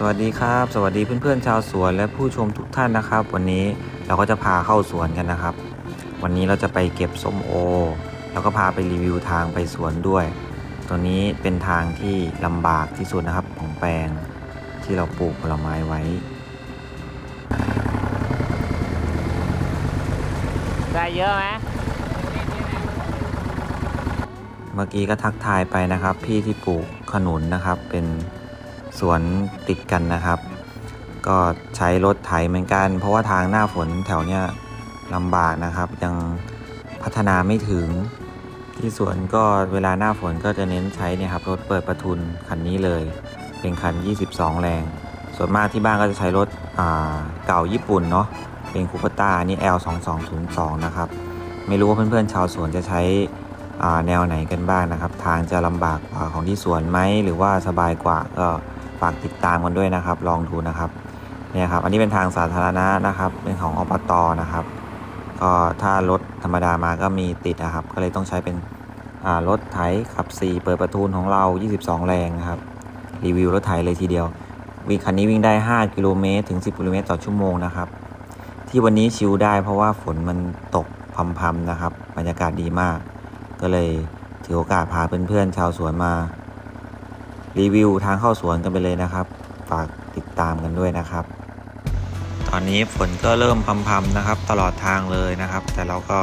สวัสดีครับ สวัสดีเพื่อนๆชาวสวนและผู้ชมทุกท่านนะครับ วันนี้เราก็จะพาเข้าสวนกันนะครับ วันนี้เราจะไปเก็บส้มโอ แล้วก็พาไปรีวิวทางไปสวนด้วย ตัวนี้เป็นทางที่ลำบากที่สุดนะครับของแปลงที่เราปลูกผลไม้ไว้ ได้เยอะไหมเมื่อกี้ก็ทักทายไปนะครับ พี่ที่ปลูกขนุนนะครับเป็น สวนติดกันนะครับ ก็ใช้รถไถเหมือนกัน เพราะว่าทางหน้าฝนแถวเนี้ยลำบากนะครับ ยังพัฒนาไม่ถึง ที่สวนก็เวลาหน้าฝนก็จะเน้นใช้เนี่ยครับรถเปิดประทุนคันนี้เลย เป็นคัน 22 แรง ส่วนมากที่บ้านก็จะใช้รถเก่าญี่ปุ่นเนาะเป็นคูปต้านี่ L2202 นะครับ ไม่รู้ว่าเพื่อนๆชาวสวนจะใช้แนวไหนกันบ้างนะครับ ทางจะลำบากกว่าของที่สวนไหมหรือว่าสบายกว่าก็ ฝากติดตามกันด้วยนะครับ ลองดูนะครับเนี่ยครับ อันนี้เป็นทางสาธารณะนะครับ เป็นของอบตนะครับ ก็ถ้ารถธรรมดามาก็มีติดนะครับ ก็เลยต้องใช้เป็นรถไถขับ 4 เปิดประทุนของเรา 22 แรงนะครับ รีวิวรถไถเลยทีเดียว วิ่งคันนี้วิ่งได้ 5 กิโลเมตรถึง 10 กิโลเมตรต่อชั่วโมงนะครับ ที่วันนี้ชิลได้เพราะว่าฝนมันตกพรำๆนะครับ บรรยากาศดีมาก ก็เลยถือโอกาสพาเพื่อนๆชาวสวนมา รีวิวทางเข้าสวนกันไปเลยนะครับ ฝากติดตามกันด้วยนะครับ ตอนนี้ฝนก็เริ่มพำๆนะครับ ตลอดทางเลยนะครับ แต่เราก็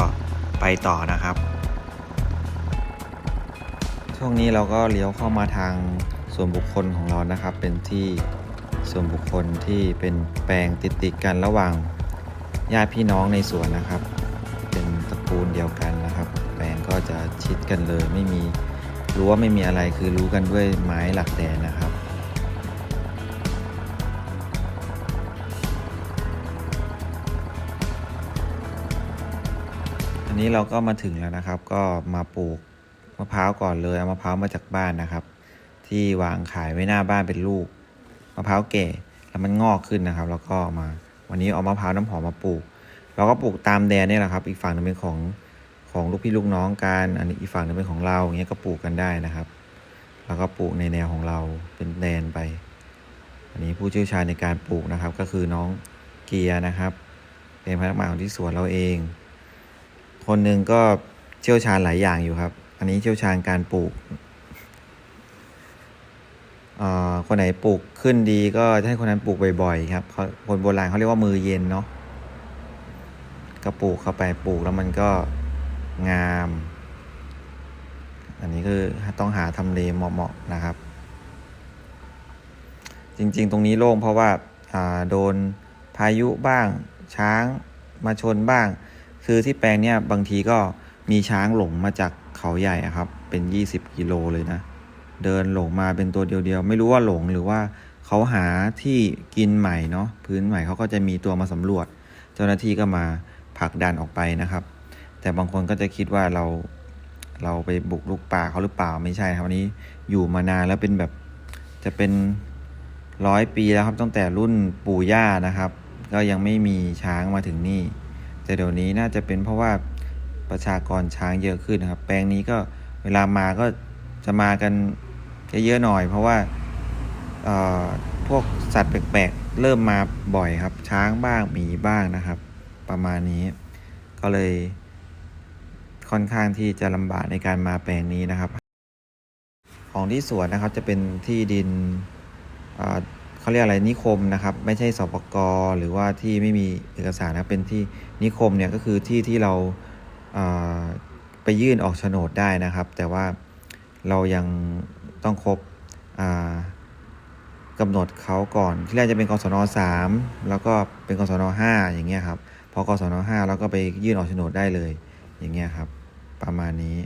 ไปต่อนะครับ ช่วงนี้เราก็เลี้ยวเข้ามาทางส่วนบุคคลของเรานะครับ เป็นที่ส่วนบุคคลที่เป็นแปลงติดๆกันระหว่างญาติพี่น้องในสวนนะครับ เป็นตระกูลเดียวกันนะครับ แปลงก็จะชิดกันเลยไม่มี รู้ว่าไม่มีอะไรคือรู้กันด้วยไม้หลักแดนนะครับ อันนี้เราก็มาถึงแล้วนะครับ ก็มาปลูกมะพร้าวก่อนเลยเอามะพร้าวมาจากบ้านนะครับ ที่วางขายไว้หน้าบ้านเป็นลูกมะพร้าวแก่แล้วมันงอกขึ้นนะครับ แล้วก็มา วันนี้เอามะพร้าวน้ำหอมมาปลูก เราก็ปลูกตามแดนนี่แหละครับ อีกฝั่งนึงเป็นของ ของลูกพี่ลูกน้องกันอันนี้อีกฝั่งนึงเป็นของเราอย่างเงี้ยก็ปลูกกันได้นะครับแล้วก็ปลูกในแนวของเราเป็นแดนไป อันนี้ผู้เชี่ยวชาญในการปลูกนะครับ ก็คือน้องเกียร์นะครับ เป็นพนักงานของที่สวนเราเอง คนหนึ่งก็เชี่ยวชาญหลายอย่างอยู่ครับ อันนี้เชี่ยวชาญการปลูกอ่อคนไหนปลูกขึ้นดีก็ให้คนนั้นปลูกบ่อยๆครับเขาคนโบราณเขาเรียกว่ามือเย็นเนาะก็ปลูกเข้าไปปลูกแล้วมันก็ งาม อันนี้คือต้องหาทำเลเหมาะๆนะครับ จริงๆ ตรงนี้โล่งเพราะว่าาโดนพายุบ้าง ช้างมาชนบ้าง คือที่แปลงเนี้ยบางทีก็มีช้างหลงมาจากเขาใหญ่ครับ เป็น 20 กิโลเลยนะ เดินหลงมาเป็นตัวเดียวๆ ไม่รู้ว่าหลงหรือว่าเขาหาที่กินใหม่เนาะพื้นใหม่เขาก็จะมีตัวมาสำรวจ เจ้าหน้าที่ก็มาผลักดันออกไปนะครับ แต่บางคนก็จะคิดว่าเราเราไปบุกลุกป่าเขาหรือเปล่าไม่ใช่ครับอันนี้อยู่มานานแล้วเป็นแบบจะเป็นร้อยปีแล้วครับตั้งแต่รุ่นปู่ย่านะครับ ก็ยังไม่มีช้างมาถึงนี่ แต่เดี๋ยวนี้น่าจะเป็นเพราะว่าประชากรช้างเยอะขึ้นนะครับ แปลงนี้ก็เวลามาก็จะมากันเยอะๆหน่อย เพราะว่าเอ่อพวกสัตว์แปลกๆ เริ่มมาบ่อยครับ ช้างบ้างหมีบ้างนะครับ ประมาณนี้ก็เลย ค่อนข้างที่จะลำบากในการมาแปลงนี้นะครับ ของที่สวนนะครับจะเป็นที่ดินเขาเรียกอะไรนิคมนะครับ ไม่ใช่สปกหรือว่าที่ไม่มีเอกสารนะเป็นที่นิคมเนี่ยก็คือที่ที่เราเอ่อไปยื่นออกโฉนดได้นะครับ แต่ว่าเรายังต้องครบอ่ากำหนดเขาก่อน ที่แรกจะเป็นกศนสามแล้วก็เป็นกศนห้าอย่างเงี้ยครับพอกศนห้าแล้วก็ไปยื่นออกโฉนดได้เลย อย่างเงี้ยครับ ประมาณนี้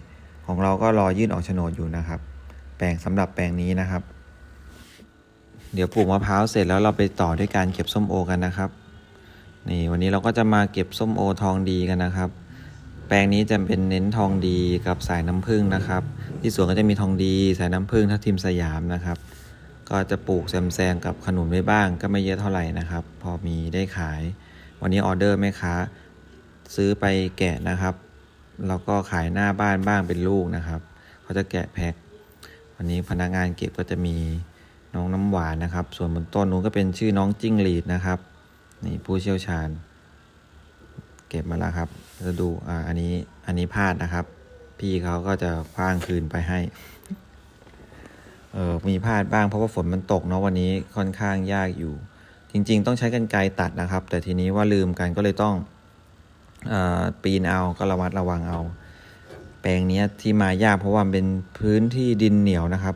ของเราก็รอยื่นออกโฉนดอยู่นะครับ แปลงสำหรับแปลงนี้นะครับ เดี๋ยวปลูกมะพร้าวเสร็จแล้วเราไปต่อด้วยการเก็บส้มโอกันนะครับ นี่วันนี้เราก็จะมาเก็บส้มโอทองดีกันนะครับ แปลงนี้จะเป็นเน้นทองดีกับสายน้ำผึ้งนะครับ ที่สวนก็จะมีทองดี สายน้ำผึ้งทับทิมสยามนะครับ ก็จะปลูกแซมๆกับขนุนไว้บ้าง ก็ไม่เยอะเท่าไหร่นะครับ พอมีได้ขาย วันนี้ออเดอร์แม่ค้าซื้อไปแกะนะครับ แล้วก็ขายหน้าบ้านบ้างเป็นลูกนะครับเขาจะแกะแพ็ควันนี้พนักงานเก็บก็จะมีน้องน้ำหวานนะครับ ส่วนบนต้นนู้นก็เป็นชื่อน้องจิ้งหรีดนะครับ นี่ผู้เชี่ยวชาญ เก็บมาแล้วครับจะดูอ่าอันนี้อันนี้พลาดนะครับ พี่เขาก็จะคว้างคืนไปให้เออมีพลาดบ้างเพราะว่าฝนมันตกเนาะวันนี้ค่อนข้างยากอยู่ จริง ๆ ต้องใช้กันไกรตัดนะครับ แต่ทีนี้ว่าลืมกันก็เลยต้อง ปีนเอาก็ระมัดระวังเอา แปลงนี้ที่มายากเพราะว่าเป็นพื้นที่ดินเหนียวนะครับ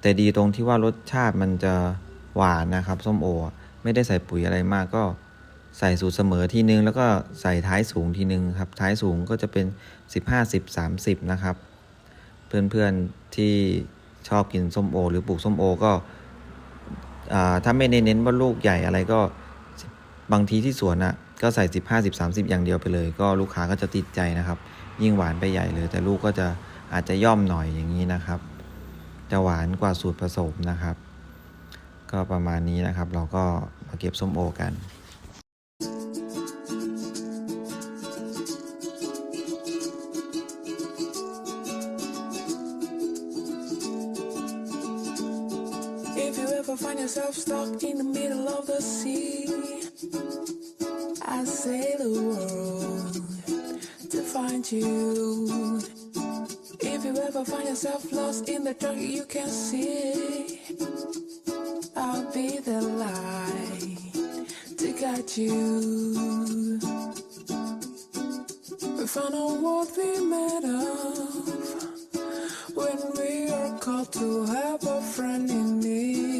แต่ดีตรงที่ว่ารสชาติมันจะหวานนะครับส้มโอ ไม่ได้ใส่ปุ๋ยอะไรมากก็ใส่สูตรเสมอทีนึง แล้วก็ใส่ท้ายสูงทีนึงครับท้ายสูงก็จะเป็น 15 10 30 นะครับ เพื่อนๆที่ชอบกินส้มโอ หรือปลูกส้มโอก็อถ้าไม่เน้นว่าลูกใหญ่อะไรก็บางทีที่สวนอะ ก็ใส่ 15 10 30 อย่างเดียวไปเลย ก็ลูกค้าก็จะติดใจนะครับ ยิ่งหวานไปใหญ่เลย แต่ลูกก็จะอาจจะย่อมหน่อยอย่างนี้นะครับ จะหวานกว่าสูตรผสมนะครับ ก็ประมาณนี้นะครับ เราก็มาเก็บส้มโอกัน If you ever find yourself stuck in the middle of the sea, I sail the world to find you. If you ever find yourself lost in the dark, you can see. I'll be the light to guide you. We found out what we made of when we are called to help a friend in need.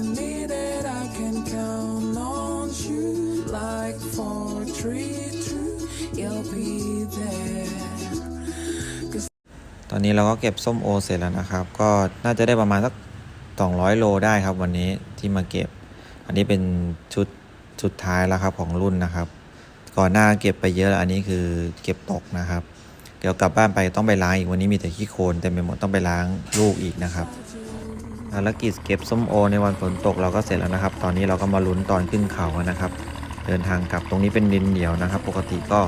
When I need it, I can count on you like for three, two, you'll be there. ตอนนี้เราก็เก็บส้มโอเสร็จแล้วนะครับ ก็น่าจะได้ประมาณสัก 200 โลได้ครับวันนี้ที่มาเก็บ อันนี้เป็นชุดสุดท้ายแล้วครับของรุ่นนะครับ ก่อนหน้าเก็บไปเยอะแล้วอันนี้คือเก็บตกนะครับ เดี๋ยวกลับบ้านไปต้องไปล้างอีกวันนี้มีแต่ขี้โคลนเต็มไปหมดต้องไปล้างลูกอีกนะครับ ภารกิจเก็บส้มโอในวันฝนตกเราก็เสร็จแล้วนะครับ ตอนนี้เราก็มาลุ้นตอนขึ้นเขานะครับ เดินทางกลับตรงนี้เป็นดินเหนียวนะครับ ปกติก็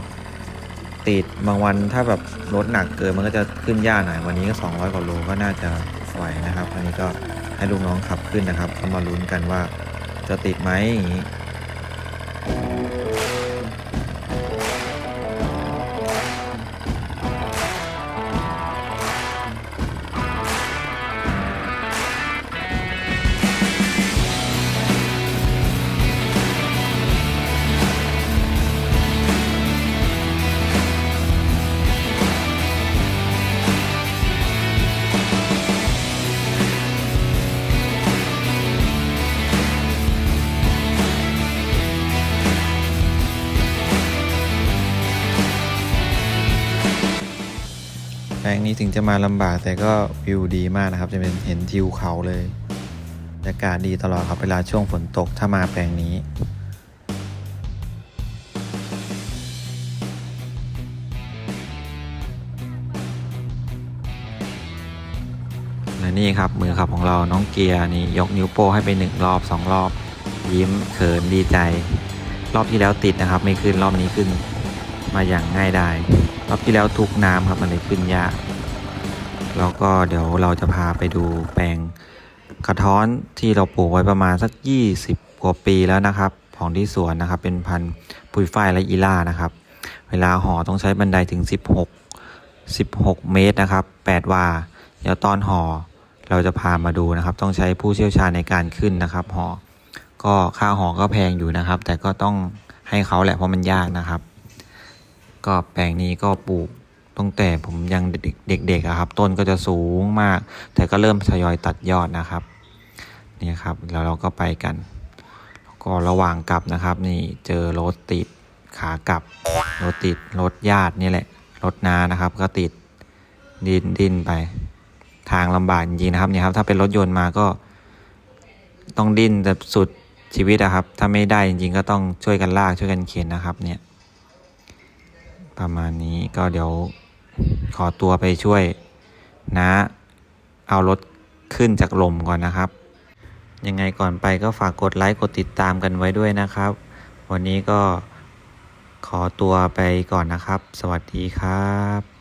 ติดบางวันถ้าแบบรถหนักเกินมันก็จะขึ้นยากหน่อยวันนี้ก็ 200กว่าโลก็น่าจะไหวนะครับ อันนี้ก็ให้ลูกน้องขับขึ้นนะครับก็มาลุ้นกันว่าจะติดไหมอย่างนี้ งนี้ถึงจะมาลำบากแต่ก็วิวดีมากนะครับ จะเป็นเห็นทิวเขาเลยบรรยากาศดีตลอดครับเวลาช่วงฝนตกถ้ามาแปลงนี้และนี่ครับมือขับของเราน้องเกียร์นี่ยกนิ้วโป้ให้ไปหนึ่งรอบสองรอบ ยิ้มเขินดีใจ รอบที่แล้วติดนะครับ ไม่ขึ้นรอบนี้ขึ้นมาอย่างง่ายดาย รอบที่แล้วทุกน้ำครับมันเลยขึ้นยากแล้วก็เดี๋ยวเราจะพาไปดูแปลงกระท้อนที่เราปลูกไว้ประมาณสัก 20 กว่าปีแล้วนะครับ ของที่สวนนะครับ เป็นพันธุ์ปุยฝ้ายและอีล่านะครับ เวลาห่อต้องใช้บันไดถึง 16 16 เมตรนะครับ 8 วา เดี๋ยวตอนห่อเราจะพามาดูนะครับ ต้องใช้ผู้เชี่ยวชาญในการขึ้นนะครับห่อก็ค่าห่อก็แพงอยู่นะครับ แต่ก็ต้องให้เขาแหละเพราะมันยากนะครับ ก็แปลงนี้ก็ปลูกตั้งแต่ผมยังเด็กๆอะครับ ต้นก็จะสูงมาก แต่ก็เริ่มทยอยตัดยอดนะครับนี่ครับแล้วเราก็ไปกันก็ระหว่างกลับนะครับ นี่เจอรถติดขากลับรถติดรถญาตินี่แหละรถนานะครับ ก็ติดดินดินไป ทางลำบากจริงๆนะครับเนี่ยครับ ถ้าเป็นรถยนต์มาก็ต้องดิ้นแบบสุดชีวิตอะครับ ถ้าไม่ได้จริงๆก็ต้องช่วยกันลากช่วยกันเข็นนะครับเนี่ย ประมาณนี้ก็เดี๋ยวขอตัวไปช่วยนะเอารถขึ้นจากลมก่อนนะครับ ยังไงก่อนไปก็ฝากกดไลค์กดติดตามกันไว้ด้วยนะครับ วันนี้ก็ขอตัวไปก่อนนะครับ สวัสดีครับ